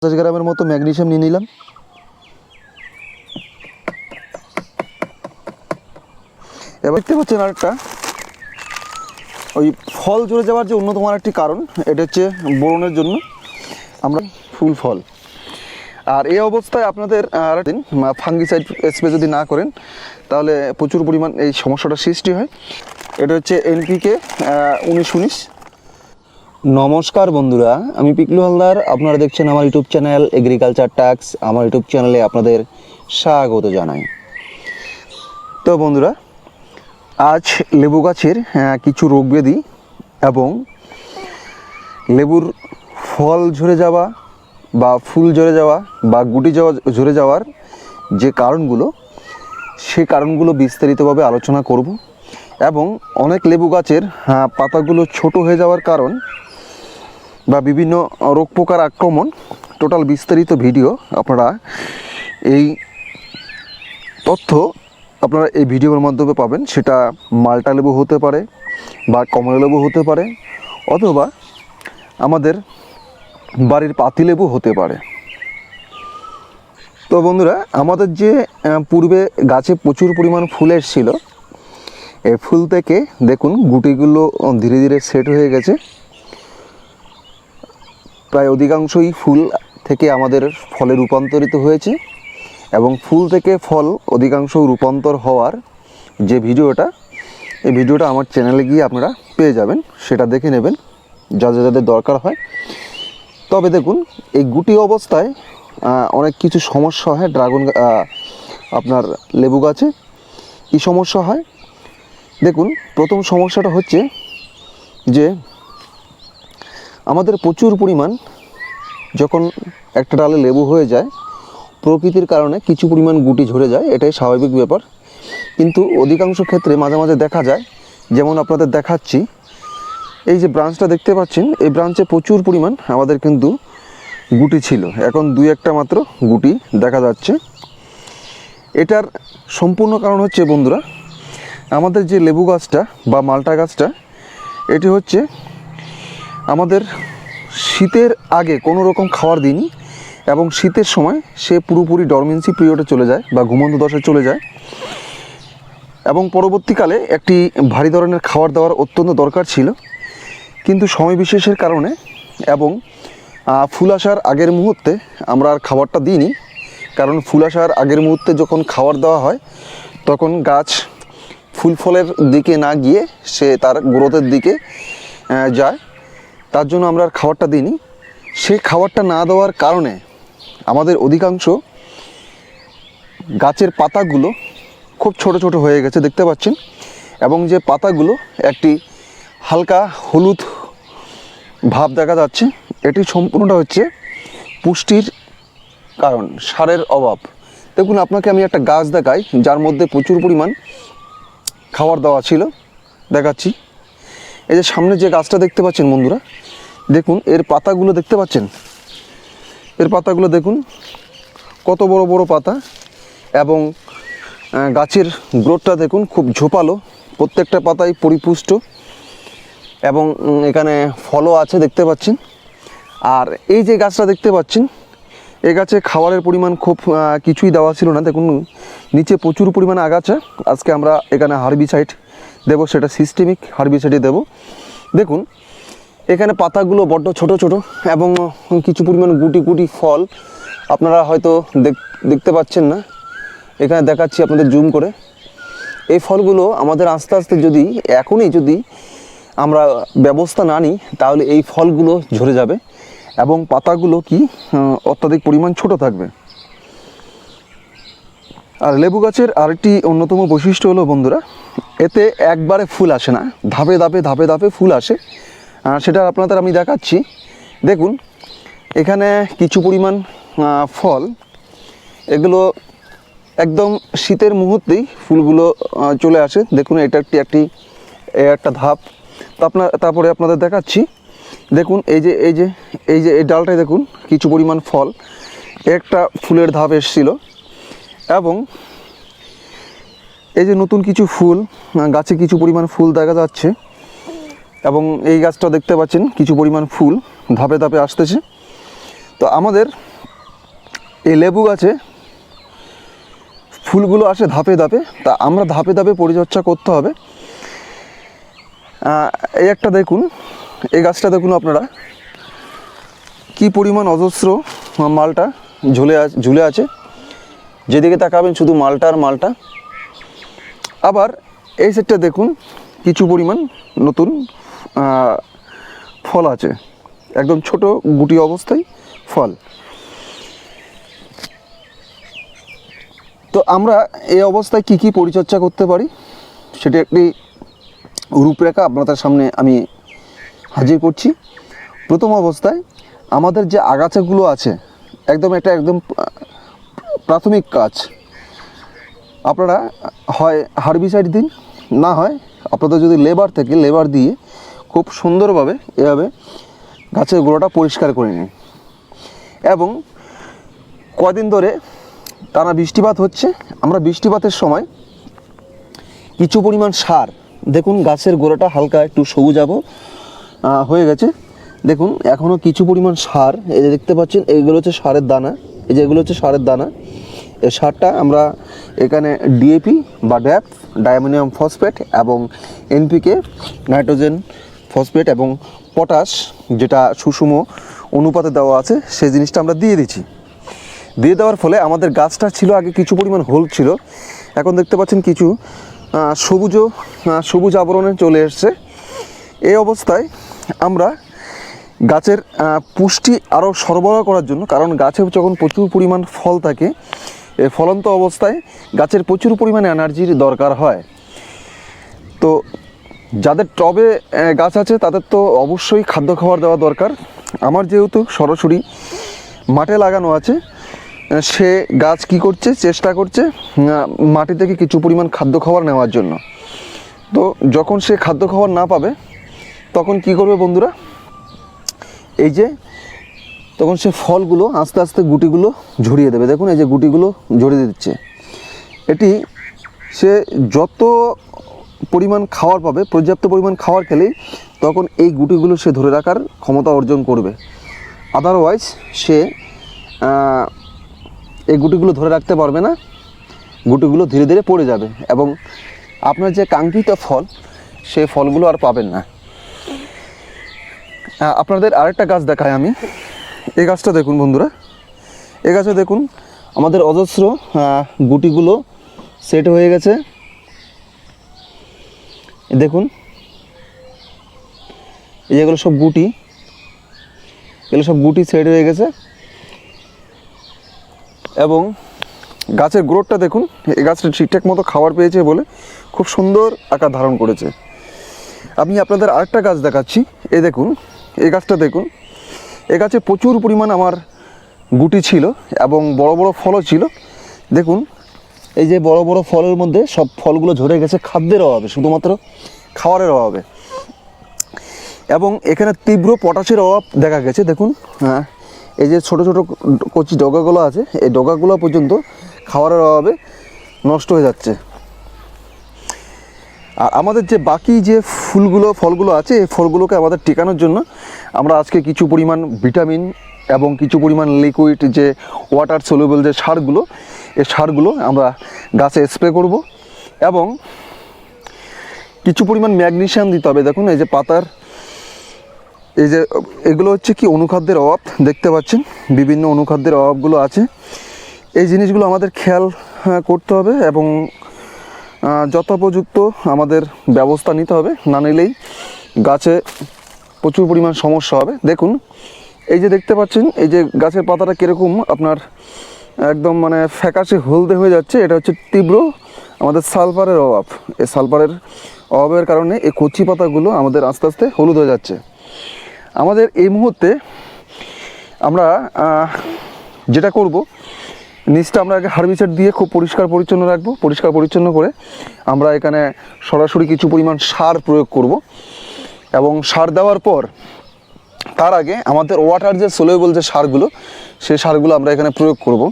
পঞ্চাশ গ্রামের মতো ম্যাগনেশিয়াম নিয়ে নিলাম। এবার দেখতে পাচ্ছেন আরেকটা। ওই ফল জুড়ে যাওয়ার যে অন্যতম আরেকটি কারণ, এটা হচ্ছে বোরনের জন্য। আমরা ফুল ফল। আর এই অবস্থায় আপনাদের আর দিন ফাঙ্গিসাইড স্প্রে যদি না করেন, তাহলে প্রচুর পরিমাণ এই সমস্যাটা সৃষ্টি হয়। এটা হচ্ছে এনপিকে উনিশ উনিশ। নমস্কার বন্ধুরা, আমি পিকলু হালদার। আপনারা দেখছেন আমার ইউটিউব চ্যানেল এগ্রিকালচার ট্যাক্স আমার ইউটিউব চ্যানেলে আপনাদের স্বাগত জানাই। তো বন্ধুরা, আজ লেবু গাছের কিছু রোগ ব্যাধি এবং লেবুর ফল ঝরে যাওয়া বা ফুল ঝরে যাওয়া বা গুটি যাওয়া, ঝরে যাওয়ার যে কারণগুলো, সে কারণগুলো বিস্তারিতভাবে আলোচনা করব। এবং অনেক লেবু গাছের পাতাগুলো ছোট হয়ে যাওয়ার কারণ বা বিভিন্ন রোগ পোকার আক্রমণ টোটাল বিস্তারিত ভিডিও আপনারা এই তথ্য আপনারা এই ভিডিওর মাধ্যমে পাবেন। সেটা মাল্টা লেবু হতে পারে বা কমলা লেবু হতে পারে, অথবা আমাদের বাড়ির পাতিলেবু হতে পারে। তো বন্ধুরা, আমাদের যে পূর্বে গাছে প্রচুর পরিমাণ ফুল এসেছিল এই ফুল থেকে দেখুন, গুটিগুলো ধীরে ধীরে সেট হয়ে গেছে। প্রায় অধিকাংশই ফুল থেকে আমাদের ফলে রূপান্তরিত হয়েছে এবং ফুল থেকে ফল অধিকাংশ রূপান্তর হওয়ার যে ভিডিওটা, এই ভিডিওটা আমার চ্যানেলে গিয়ে আপনারা পেয়ে যাবেন, সেটা দেখে নেবেন, যা যা যাদের দরকার হয়। তবে দেখুন, এই গুটি অবস্থায় অনেক কিছু সমস্যা হয়। ড্রাগন আপনার লেবু গাছে। কী সমস্যা হয়? দেখুন, প্রথম সমস্যাটা হচ্ছে যে আমাদের প্রচুর পরিমাণ যখন একটা ডালে লেবু হয়ে যায়, প্রকৃতির কারণে কিছু পরিমাণ গুটি ঝরে যায়, এটাই স্বাভাবিক ব্যাপার। কিন্তু অধিকাংশ ক্ষেত্রে মাঝে মাঝে দেখা যায়, যেমন আপনাদের দেখাচ্ছি, এই যে ব্রাঞ্চটা দেখতে পাচ্ছেন, এই ব্রাঞ্চে প্রচুর পরিমাণ আমাদের কিন্তু গুটি ছিল। এখন দুই একটা মাত্র গুটি দেখা যাচ্ছে। এটার সম্পূর্ণ কারণ হচ্ছে বন্ধুরা, আমাদের যে লেবু গাছটা বা মালটা গাছটা, এটি হচ্ছে আমাদের শীতের আগে কোনো রকম খাবার দিইনি এবং শীতের সময় সে পুরোপুরি ডরমেন্সি পিরিয়ডে চলে যায় বা ঘুমন্ত দশায় চলে যায়। এবং পরবর্তীকালে একটি ভারী ধরনের খাবার দেওয়ার অত্যন্ত দরকার ছিল। কিন্তু সময় বিশেষের কারণে এবং ফুল আসার আগের মুহূর্তে আমরা আর খাবারটা দিইনি। কারণ ফুল আসার আগের মুহূর্তে যখন খাবার দেওয়া হয়, তখন গাছ ফুল ফলের দিকে না গিয়ে সে তার গ্রোথের দিকে যায়। তার জন্য আমরা আর খাবারটা দিইনি। সেই খাবারটা না দেওয়ার কারণে আমাদের অধিকাংশ গাছের পাতাগুলো খুব ছোট ছোট হয়ে গেছে, দেখতে পাচ্ছেন? এবং যে পাতাগুলো, একটি হালকা হলুদ ভাব দেখা যাচ্ছে, এটি সম্পূর্ণটা হচ্ছে পুষ্টির কারণ, সারের অভাব। দেখুন, আপনাকে আমি একটা গাছ দেখাই, যার মধ্যে প্রচুর পরিমাণ খাবার দেওয়া ছিল, দেখাচ্ছি। এই যে সামনে যে গাছটা দেখতে পাচ্ছেন বন্ধুরা, দেখুন, এর পাতাগুলো দেখতে পাচ্ছেন? এর পাতাগুলো দেখুন, কত বড় বড় পাতা এবং গাছের গ্রোথটা দেখুন, খুব ঝোপালো, প্রত্যেকটা পাতাই পরিপুষ্ট এবং এখানে ফলও আছে দেখতে পাচ্ছেন। আর এই যে গাছটা দেখতে পাচ্ছেন এই গাছে খাবারের পরিমাণ খুব কিছুই দেওয়া ছিল না। দেখুন, নিচে প্রচুর পরিমাণে আগাছা। আজকে আমরা এখানে হার্বিসাইড দেবো, সেটা সিস্টেমিক হার্বিসাইডে দেবো। দেখুন, এখানে পাতাগুলো বড্ড ছোট ছোট এবং কিছু পরিমাণ গুটি গুটি ফল আপনারা হয়তো দেখ- দেখতে পাচ্ছেন না। এখানে দেখাচ্ছি আপনাদের জুম করে। এই ফলগুলো আমাদের আস্তে আস্তে যদি, এখনই যদি আমরা ব্যবস্থা না নিই, তাহলে এই ফলগুলো ঝরে যাবে এবং পাতাগুলো কি অত্যাধিক পরিমাণ ছোট থাকবে। আর লেবু গাছের আরেকটি অন্যতম বৈশিষ্ট্য হলো, বন্ধুরা এতে একবারে ফুল আসে না। ধাপে ধাপে ধাপে ধাপে ফুল আসে। সেটা আপনাদের আমি দেখাচ্ছি। দেখুন, এখানে কিছু পরিমাণ ফল। এগুলো একদম শীতের মুহূর্তেই ফুলগুলো চলে আসে। দেখুন, এটা একটি একটি একটা ধাপ। আপনার তারপরে আপনাদের দেখাচ্ছি। দেখুন, এই যে এই যে এই যে, এই ডালটায় দেখুন, কিছু পরিমাণ ফল। একটা ফুলের ধাপ এসছিল। এবং এই যে নতুন কিছু ফুল গাছে কিছু পরিমাণ ফুল দেখা যাচ্ছে এবং এই গাছটা দেখতে পাচ্ছেন কিছু পরিমাণ ফুল ধাপে ধাপে আসতেছে। তো আমাদের এই লেবু গাছে ফুলগুলো আসে ধাপে ধাপে, তা আমরা ধাপে ধাপে পরিচর্যা করতে হবে। এই একটা দেখুন, এই গাছটা দেখুন আপনারা, কি পরিমাণ অজস্র মালটা ঝুলে ঝুলে আছে। যেদিকে তাকাবেন শুধু মালটা আর মালটা। আবার এই সেটটা দেখুন, কিছু পরিমাণ নতুন ফল আছে। একদম ছোট গুটি অবস্থায় ফল। তো আমরা এই অবস্থায় কি কি পরিচর্যা করতে পারি? সেটা একটি রূপরেখা আপনাদের সামনে আমি হাজির করছি। প্রথম অবস্থায় আমাদের যে আগাছাগুলো আছে, একদম এটা একদম প্রাথমিক কাজ। আপনারা হয় হার্বিসাইড দিন না হয় আপনাদের যদি লেবার থেকে লেবার দিয়ে খুব সুন্দরভাবে এভাবে গাছের গোড়াটা পরিষ্কার করে নিন। এবং কদিন ধরে টানা বৃষ্টিপাত হচ্ছে আমরা বৃষ্টিপাতের সময় কিছু পরিমাণ সার দেখুন গাছের গোড়াটা হালকা একটু সবুজাবো আহ, হয়ে গেছে। দেখুন এখনও কিছু পরিমাণ সার এই যে দেখতে পাচ্ছেন এইগুলো হচ্ছে সারের দানা এই যে এগুলো হচ্ছে সারের দানা। এই সারটা আমরা এখানে ডিএপি বা ড্যাপ ডায়ামোনিয়াম ফসফেট এবং এনপিকে নাইট্রোজেন ফসফেট এবং পটাশ যেটা সুষম অনুপাতে দেওয়া আছে, সেই জিনিসটা আমরা দিয়ে দিচ্ছি। দিয়ে দেওয়ার ফলে আমাদের গাছটা ছিল আগে কিছু পরিমাণ হোল ছিল, এখন দেখতে পাচ্ছেন কিছু সবুজ সবুজ আবরণে চলে এসছে। এই অবস্থায় আমরা গাছের পুষ্টি আরও সরবরাহ করার জন্য, কারণ গাছে যখন প্রচুর পরিমাণ ফল থাকে ফলন্ত অবস্থায় গাছের প্রচুর পরিমাণে এনার্জির দরকার হয়। তো যাদের টবে গাছ আছে, তাদের তো অবশ্যই খাদ্য খাবার দেওয়া দরকার। আমার যেহেতু সরাসরি মাঠে লাগানো আছে সে গাছ কি করছে, চেষ্টা করছে মাটি থেকে কিছু পরিমাণ খাদ্য খাবার নেওয়ার জন্য। তো যখন সে খাদ্য খাবার না পাবে, তখন কি করবে বন্ধুরা? এই যে তখন সে ফলগুলো, আস্তে আস্তে গুটিগুলো ঝরিয়ে দেবে। দেখুন, এই যে গুটিগুলো ঝরিয়ে দিচ্ছে। এটি সে যত পরিমাণ খাবার পাবে, পর্যাপ্ত পরিমাণ খাবার খেলেই তখন এই গুটিগুলো সে ধরে রাখার ক্ষমতা অর্জন করবে। আদারওয়াইজ সে এই গুটিগুলো ধরে রাখতে পারবে না। গুটিগুলো ধীরে ধীরে পড়ে যাবে এবং আপনার যে কাঙ্ক্ষিত ফল সেই ফলগুলো আর পাবেন না। আপনাদের আরেকটা গাছ দেখায় আমি। এই গাছটা দেখুন বন্ধুরা। এই গাছে দেখুন, আমাদের অজস্র গুটিগুলো সেট হয়ে গেছে। দেখুন, এই যেগুলো সব গুটি, এগুলো সব গুটি সেট হয়ে গেছে। এবং গাছের গ্রোথটা দেখুন, এই গাছটা ঠিকঠাক মতো খাবার পেয়েছে বলে খুব সুন্দর আকার ধারণ করেছে। আমি আপনাদের আরেকটা গাছ দেখাচ্ছি। এই দেখুন, এই গাছটা দেখুন এই গাছে প্রচুর পরিমাণ আমার গুটি ছিল এবং বড় বড় ফলও ছিল। দেখুন, এই যে বড় বড় ফলের মধ্যে সব ফলগুলো ঝরে গেছে খাদ্যের অভাবে, শুধুমাত্র খাবারের অভাবে। এবং এখানে তীব্র পটাশের অভাব দেখা গেছে, দেখুন হ্যাঁ। এই যে ছোট ছোট কচি ডগাগুলো আছে, এই ডগাগুলো পর্যন্ত খাবারের অভাবে নষ্ট হয়ে যাচ্ছে। আর আমাদের যে বাকি যে ফুলগুলো ফলগুলো আছে এই ফলগুলোকে আমাদের টেকানোর জন্য আমরা আজকে কিছু পরিমাণ ভিটামিন এবং কিছু পরিমাণ লিকুইড যে ওয়াটার সলিউবল যে সারগুলো এই সারগুলো আমরা গাছে স্প্রে করব এবং কিছু পরিমাণ ম্যাগনেশিয়াম দিতে হবে। দেখুন এই যে পাতার এই যে এগুলো হচ্ছে কি অনুখাদ্যের অভাব দেখতে পাচ্ছেন? বিভিন্ন অনুখাদ্যের অভাবগুলো আছে। এই জিনিসগুলো আমাদের খেয়াল হ্যাঁ, করতে হবে এবং যথোপযুক্ত আমাদের ব্যবস্থা নিতে হবে। না নিলেই গাছে প্রচুর পরিমাণ সমস্যা হবে। দেখুন, এই যে দেখতে পাচ্ছেন, এই যে গাছের পাতাটা কীরকম, আপনার একদম মানে ফ্যাকাশে হলদে হয়ে যাচ্ছে। এটা হচ্ছে তীব্র আমাদের সালফারের অভাব। এই সালফারের অভাবের কারণে এই কচি পাতাগুলো আমাদের আস্তে আস্তে হলুদ হয়ে যাচ্ছে। আমাদের এই মুহূর্তে আমরা যেটা করব নিচটা আমরা আগে হার্বিসাইড দিয়ে খুব পরিষ্কার পরিচ্ছন্ন রাখব পরিষ্কার পরিচ্ছন্ন করে আমরা এখানে সরাসরি কিছু পরিমাণ সার প্রয়োগ করব। এবং সার দেওয়ার পর তার আগে আমাদের ওয়াটার যে সোলেবল যে সারগুলো সেই সারগুলো আমরা এখানে প্রয়োগ করব।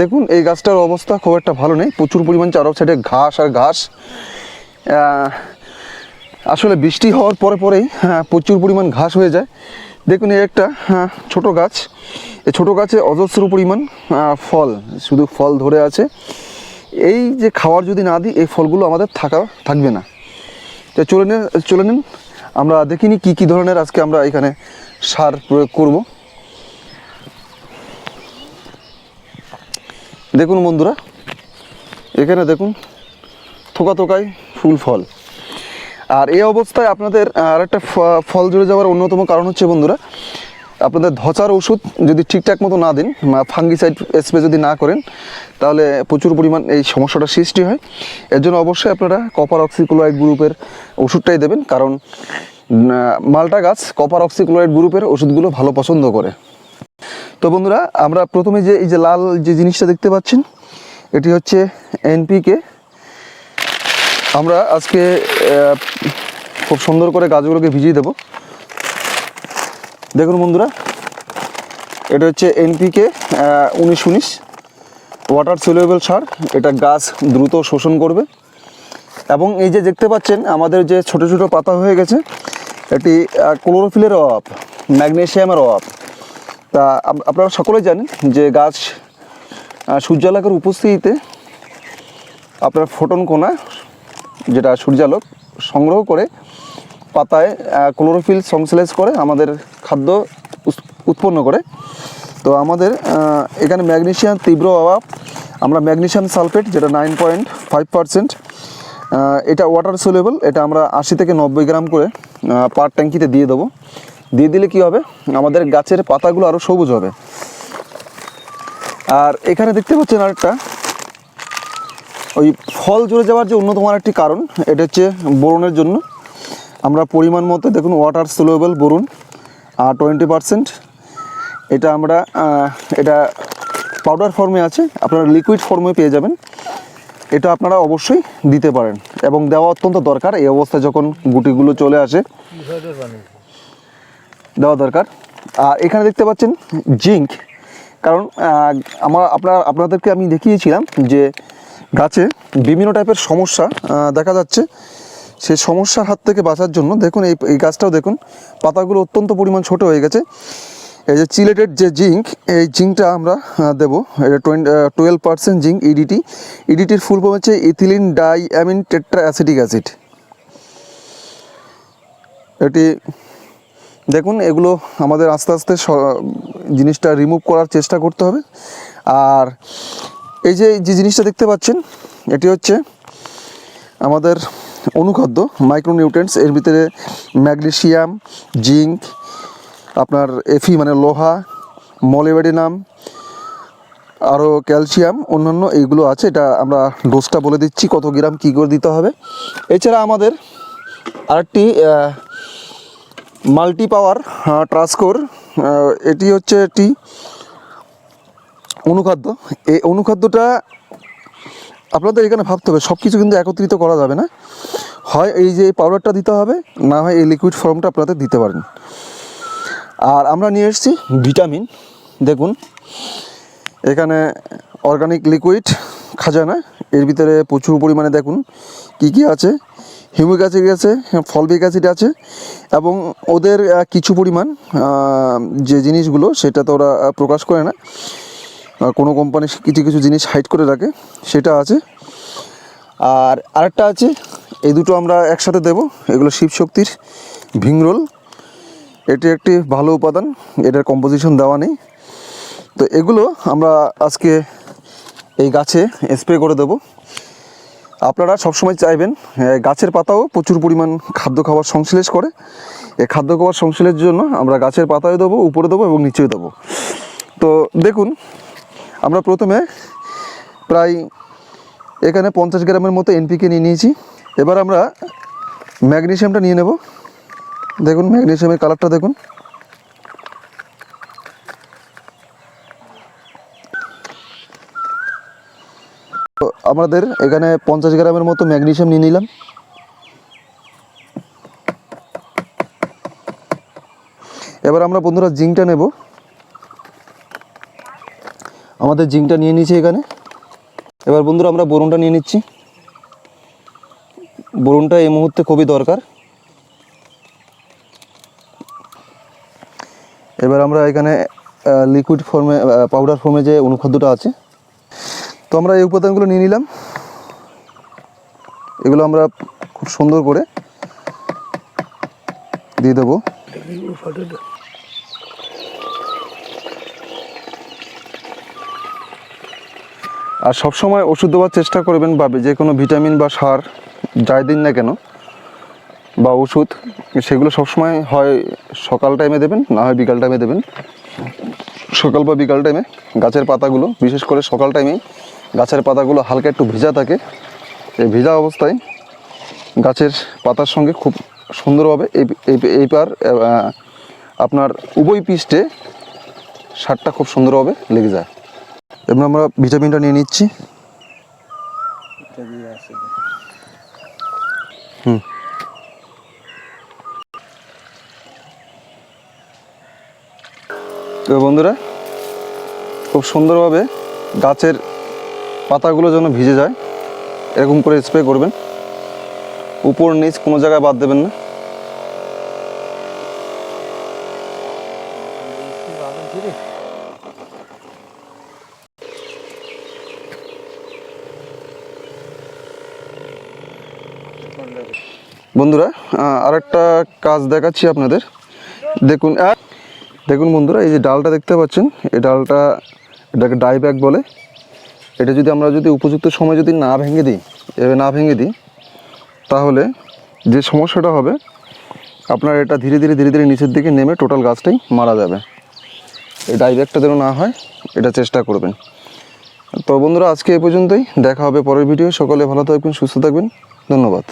দেখুন এই গাছটার অবস্থা খুব একটা ভালো নেই প্রচুর পরিমাণ চারো সাইডে ঘাস আর ঘাস। আসলে বৃষ্টি হওয়ার পরে পরেই হ্যাঁ, প্রচুর পরিমাণ ঘাস হয়ে যায়। দেখুন এই একটা হ্যাঁ, ছোট গাছ। এই ছোট গাছে অজস্র পরিমাণ ফল শুধু ফল ধরে আছে। এই যে খাওয়ার যদি না দিই এই ফলগুলো আমাদের থাকা থাকবে না। তো চলে নিন চলে নিন। আমরা দেখিনি কি কি ধরনের আজকে আমরা এখানে সার প্রয়োগ করব। দেখুন বন্ধুরা এখানে দেখুন থোকা থোকায় ফুল ফল। আর এই অবস্থায় আপনাদের আর একটা ফল জুড়ে যাওয়ার অন্যতম কারণ হচ্ছে, বন্ধুরা, আপনাদের ধচার ওষুধ যদি ঠিকঠাক মতো না দিন ফাঙ্গিসাইড স্প্রে যদি না করেন, তাহলে প্রচুর পরিমাণ এই সমস্যাটা সৃষ্টি হয়। এর জন্য অবশ্যই আপনারা কপার অক্সিক্লোরাইড গ্রুপের ওষুধটাই দেবেন, কারণ মালটা গাছ কপার অক্সিক্লোরাইড গ্রুপের ওষুধগুলো ভালো পছন্দ করে। তো বন্ধুরা, আমরা প্রথমে যে, এই যে লাল যে জিনিসটা দেখতে পাচ্ছেন, এটি হচ্ছে এনপিকে আমরা আজকে খুব সুন্দর করে গাছগুলোকে ভিজিয়ে দেব। দেখুন বন্ধুরা, এটা হচ্ছে এনপিকে উনিশ উনিশ ওয়াটার সলিউবল সার। এটা গাছ দ্রুত শোষণ করবে। এবং এই যে দেখতে পাচ্ছেন, আমাদের যে ছোট ছোট পাতা হয়ে গেছে, এটি ক্লোরোফিলের অভাব ম্যাগনেশিয়ামের অভাব। তা, আপ- আপনারা সকলেই জানেন যে গাছ সূর্যালোকের উপস্থিতিতে আপনার ফোটন কোনা যেটা সূর্যালোক সংগ্রহ করে পাতায় ক্লোরোফিল সংশ্লেষ করে আমাদের খাদ্য উৎপন্ন করে। তো আমাদের এখানে ম্যাগনেশিয়াম তীব্র অভাব। আমরা ম্যাগনেশিয়াম সালফেট যেটা নাইন পয়েন্ট ফাইভ পারসেন্ট এটা ওয়াটার সোলেবল এটা আমরা আশি থেকে নব্বই গ্রাম করে পার ট্যাঙ্কিতে দিয়ে দেবো। দিয়ে দিলে কি হবে? আমাদের গাছের পাতাগুলো আরও সবুজ হবে। আর এখানে দেখতে পাচ্ছেন আরেকটা ওই ফল ঝরে যাওয়ার যে অন্যতম একটি কারণ, এটা হচ্ছে বোরনের জন্য। আমরা পরিমাণ মতো দেখুন ওয়াটার সোলেবল বোরন আর টোয়েন্টি পারসেন্ট এটা আমরা এটা পাউডার ফর্মে আছে, আপনারা লিকুইড ফর্মে পেয়ে যাবেন। এটা আপনারা অবশ্যই দিতে পারেন এবং দেওয়া অত্যন্ত দরকার, এই অবস্থায় যখন গুটিগুলো চলে আসে, দেওয়া দরকার। আর এখানে দেখতে পাচ্ছেন জিঙ্ক, কারণ আমার, আপনার, আপনাদেরকে আমি দেখিয়েছিলাম যে গাছে বিভিন্ন টাইপের সমস্যা দেখা যাচ্ছে। সেই সমস্যার হাত থেকে বাঁচার জন্য দেখুন, এই এই গাছটাও দেখুন, পাতাগুলো অত্যন্ত পরিমাণ ছোট হয়ে গেছে। এই যে চিলেটেড যে জিঙ্ক, এই জিঙ্কটা আমরা দেবো। এটা twenty twelve percent zinc EDT ইডিটির full form হচ্ছে ethylene di amine tetra acetic acid. এটি দেখুন, এগুলো আমাদের আস্তে আস্তে জিনিসটা রিমুভ করার চেষ্টা করতে হবে। আর এই যে যে জিনিসটা দেখতে পাচ্ছেন, এটি হচ্ছে আমাদের অনুখাদ্য মাইক্রোনিউট্রেন্টস এর ভিতরে ম্যাগনেসিয়াম জিঙ্ক আপনার এফি মানে লোহা মলিবেডিনাম আরও ক্যালসিয়াম অন্যান্য এইগুলো আছে, এটা আমরা ডোজটা বলে দিচ্ছি, কত গ্রাম কী করে দিতে হবে। এছাড়া আমাদের আরেকটি মাল্টি পাওয়ার ট্রান্সকোর এটি হচ্ছে একটি অনুখাদ্য। এই অনুখাদ্যটা আপনাদের এখানে ভাবতে হবে সব কিছু কিন্তু একত্রিত করা যাবে না। হয় এই যে পাউডারটা দিতে হবে, না হয় এই লিকুইড ফর্মটা আপনাদের দিতে পারেন। আর আমরা নিয়ে এসেছি ভিটামিন দেখুন, এখানে অর্গানিক লিকুইড খাজানা, এর ভিতরে প্রচুর পরিমাণে দেখুন কি কি আছে। হিউমিক অ্যাসিড আছে, ফলবিক অ্যাসিড আছে, এবং ওদের কিছু পরিমাণ যে জিনিসগুলো সেটা তো ওরা প্রকাশ করে না। কোনো কোম্পানি কিছু কিছু জিনিস হাইড করে রাখে, সেটা আছে। আর আরেকটা আছে, এই দুটো আমরা একসাথে দেব, এগুলো শিবশক্তির ভিংরোল এটি একটি ভালো উপাদান, এটার কম্পোজিশন দেওয়া নেই। তো এগুলো আমরা আজকে এই গাছে স্প্রে করে দেব। আপনারা সবসময় চাইবেন গাছের পাতাও প্রচুর পরিমাণ খাদ্য খাবার সংশ্লেষ করে। এই খাদ্য খাবার সংশ্লেষের জন্য আমরা গাছের পাতায় দেবো, উপরে দেবো এবং নিচেও দেবো। তো দেখুন আমরা প্রথমে প্রায় এখানে পঞ্চাশ গ্রামের মতো এনপিকে নিয়ে নিয়েছি। এবার আমরা ম্যাগনেশিয়ামটা নিয়ে নেব। দেখুন, ম্যাগনেশিয়ামের কালারটা দেখুন। আমাদের এখানে পঞ্চাশ গ্রামের মতো ম্যাগনেশিয়াম নিয়ে নিলাম। এবার আমরা বন্ধুরা জিঙ্কটা নেব। আমাদের জিঙ্কটা নিয়ে নিয়েছি এখানে। এবার বন্ধুরা, আমরা বোরনটা নিয়ে নিচ্ছি। বোরনটা এই মুহূর্তে খুবই দরকার। এবার আমরা এখানে লিকুইড ফর্মে পাউডার ফর্মে যে অনুখাদ্যটা আছে, তো আমরা এই উপাদানগুলো নিয়ে নিলাম। এগুলো আমরা খুব সুন্দর করে দিয়ে দেবো। আর সবসময় ওষুধ দেওয়ার চেষ্টা করবেন বা যে কোনো ভিটামিন বা সার যাই দিন না কেন বা ওষুধ, সেগুলো সবসময় হয় সকাল টাইমে দেবেন, না হয় বিকাল টাইমে দেবেন। সকাল বা বিকাল টাইমে গাছের পাতাগুলো, বিশেষ করে সকাল টাইমে গাছের পাতাগুলো হালকা একটু ভিজা থাকে, এই ভিজা অবস্থায় গাছের পাতার সঙ্গে খুব সুন্দরভাবে এই, এই- পার আপনার উভয় পৃষ্ঠে সারটা খুব সুন্দরভাবে লেগে যায়। এবার আমরা ভিটামিনটা নিয়ে নিচ্ছি। হুম। তো বন্ধুরা খুব সুন্দরভাবে গাছের পাতাগুলো যেন ভিজে যায় এরকম করে স্প্রে করবেন। উপর নিচ কোনো জায়গায় বাদ দেবেন না। বন্ধুরা আরেকটা কাজ দেখাচ্ছি আপনাদের। দেখুন দেখুন বন্ধুরা, এই যে ডালটা দেখতে পাচ্ছেন, এই ডালটা এটাকে ডাই ব্যাগ বলে। এটা যদি আমরা যদি উপযুক্ত সময় যদি না ভেঙে দিই, এভাবে না ভেঙে দিই, তাহলে যে সমস্যাটা হবে, আপনার এটা ধীরে ধীরে ধীরে ধীরে নিচের দিকে নেমে টোটাল গাছটাই মারা যাবে। এই ডাই ব্যাগটা যেন না হয়, এটা চেষ্টা করবেন। তো বন্ধুরা, আজকে এই পর্যন্তই। দেখা হবে পরের ভিডিও সকলে ভালো থাকবেন, সুস্থ থাকবেন। ধন্যবাদ।